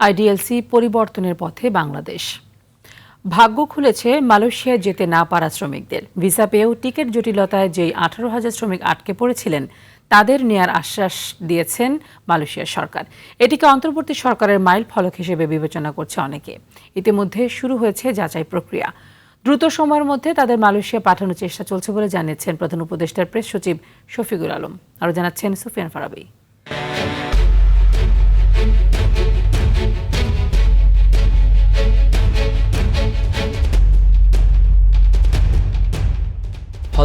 IDLC পরিবর্তনের পথে বাংলাদেশ। ভাগ্য খুলেছে মালয়েশিয়ায় যেতে না পারা শ্রমিকদের। ভিসা পেয়েও টিকিট জটিলতায় যেই আঠারো হাজার শ্রমিক আটকে পড়েছিলেন, তাদের নেয়ার আশ্বাস দিয়েছেন মালয়েশিয়ার সরকার। এটিকে অন্তর্বর্তী সরকারের মাইল ফলক হিসেবে বিবেচনা করছে অনেকে। ইতিমধ্যে শুরু হয়েছে যাচাই প্রক্রিয়া। দ্রুত সময়ের মধ্যে তাদের মালয়েশিয়া পাঠানোর চেষ্টা চলছে বলে জানিয়েছেন প্রধান উপদেষ্টার প্রেস সচিব শফিকুল আলম। আরও জানাচ্ছেন সুফিয়ান ফারাবি।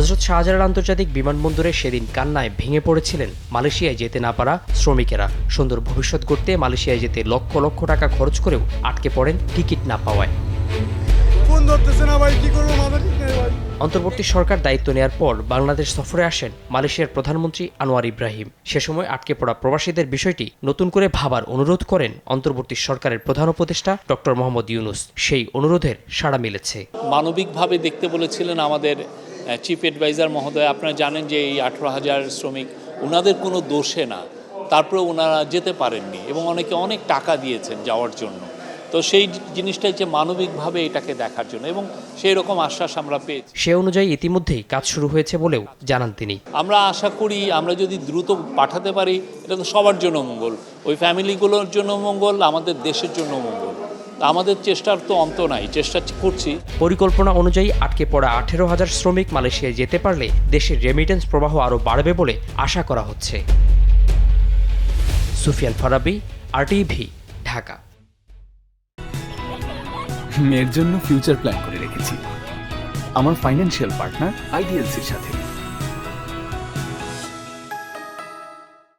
হজরত শাহজালাল আন্তর্জাতিক বিমানবন্দরে সেদিন কান্নায় ভেঙে পড়েছিলেন মালয়েশিয়ায় যেতে না পারা শ্রমিকেরা। সুন্দর ভবিষ্যৎ করতে মালয়েশিয়ায় যেতে লক্ষ লক্ষ টাকা খরচ করেও আটকে পড়েন টিকিট না পাওয়ায়। ফোন ধরতেছে না ভাই কি করব? মাথা ঠিক নেই ভাই। অন্তর্বর্তী সরকার দায়িত্ব নেওয়ার পর বাংলাদেশ সফরে আসেন মালয়েশিয়ার প্রধানমন্ত্রী আনোয়ার ইব্রাহিম। সে সময় আটকে পড়া প্রবাসীদের বিষয়টি নতুন করে ভাবার অনুরোধ করেন অন্তর্বর্তী সরকারের প্রধান উপদেষ্টা ডক্টর মোহাম্মদ ইউনুস। সেই অনুরোধের সাড়া মিলেছে। মানবিকভাবে দেখতে বলেছিলেন আমাদের চিফ অ্যাডভাইজার মহোদয় আপনারা জানেন যে এই আঠেরো হাজার শ্রমিক ওনাদের কোনো দোষে না। তারপরে ওনারা যেতে পারেননি এবং অনেকে অনেক টাকা দিয়েছেন যাওয়ার জন্য। তো সেই জিনিসটা যে মানবিকভাবে এটাকে দেখার জন্য এবং সেই রকম আশ্বাস আমরা পেয়েছি। সে অনুযায়ী ইতিমধ্যেই কাজ শুরু হয়েছে বলেও জানান তিনি। আমরা আশা করি আমরা যদি দ্রুত পাঠাতে পারি এটা তো সবার জন্য মঙ্গল। ওই ফ্যামিলিগুলোর জন্য মঙ্গল আমাদের দেশের জন্য মঙ্গল। আমাদের চেষ্টার তো অন্ত নাই চেষ্টা করছি। পরিকল্পনা অনুযায়ী আটকে পড়া আঠেরো হাজার শ্রমিক মালয়েশিয়ায় যেতে পারলে দেশের রেমিটেন্স প্রবাহ আরও বাড়বে বলে আশা করা হচ্ছে। সুফিয়ান ফারাবি আরটিভি ঢাকা। মেয়ের জন্য ফিউচার প্ল্যান করে রেখেছি। আমার ফাইন্যান্সিয়াল পার্টনার আইডিএলসির সাথে।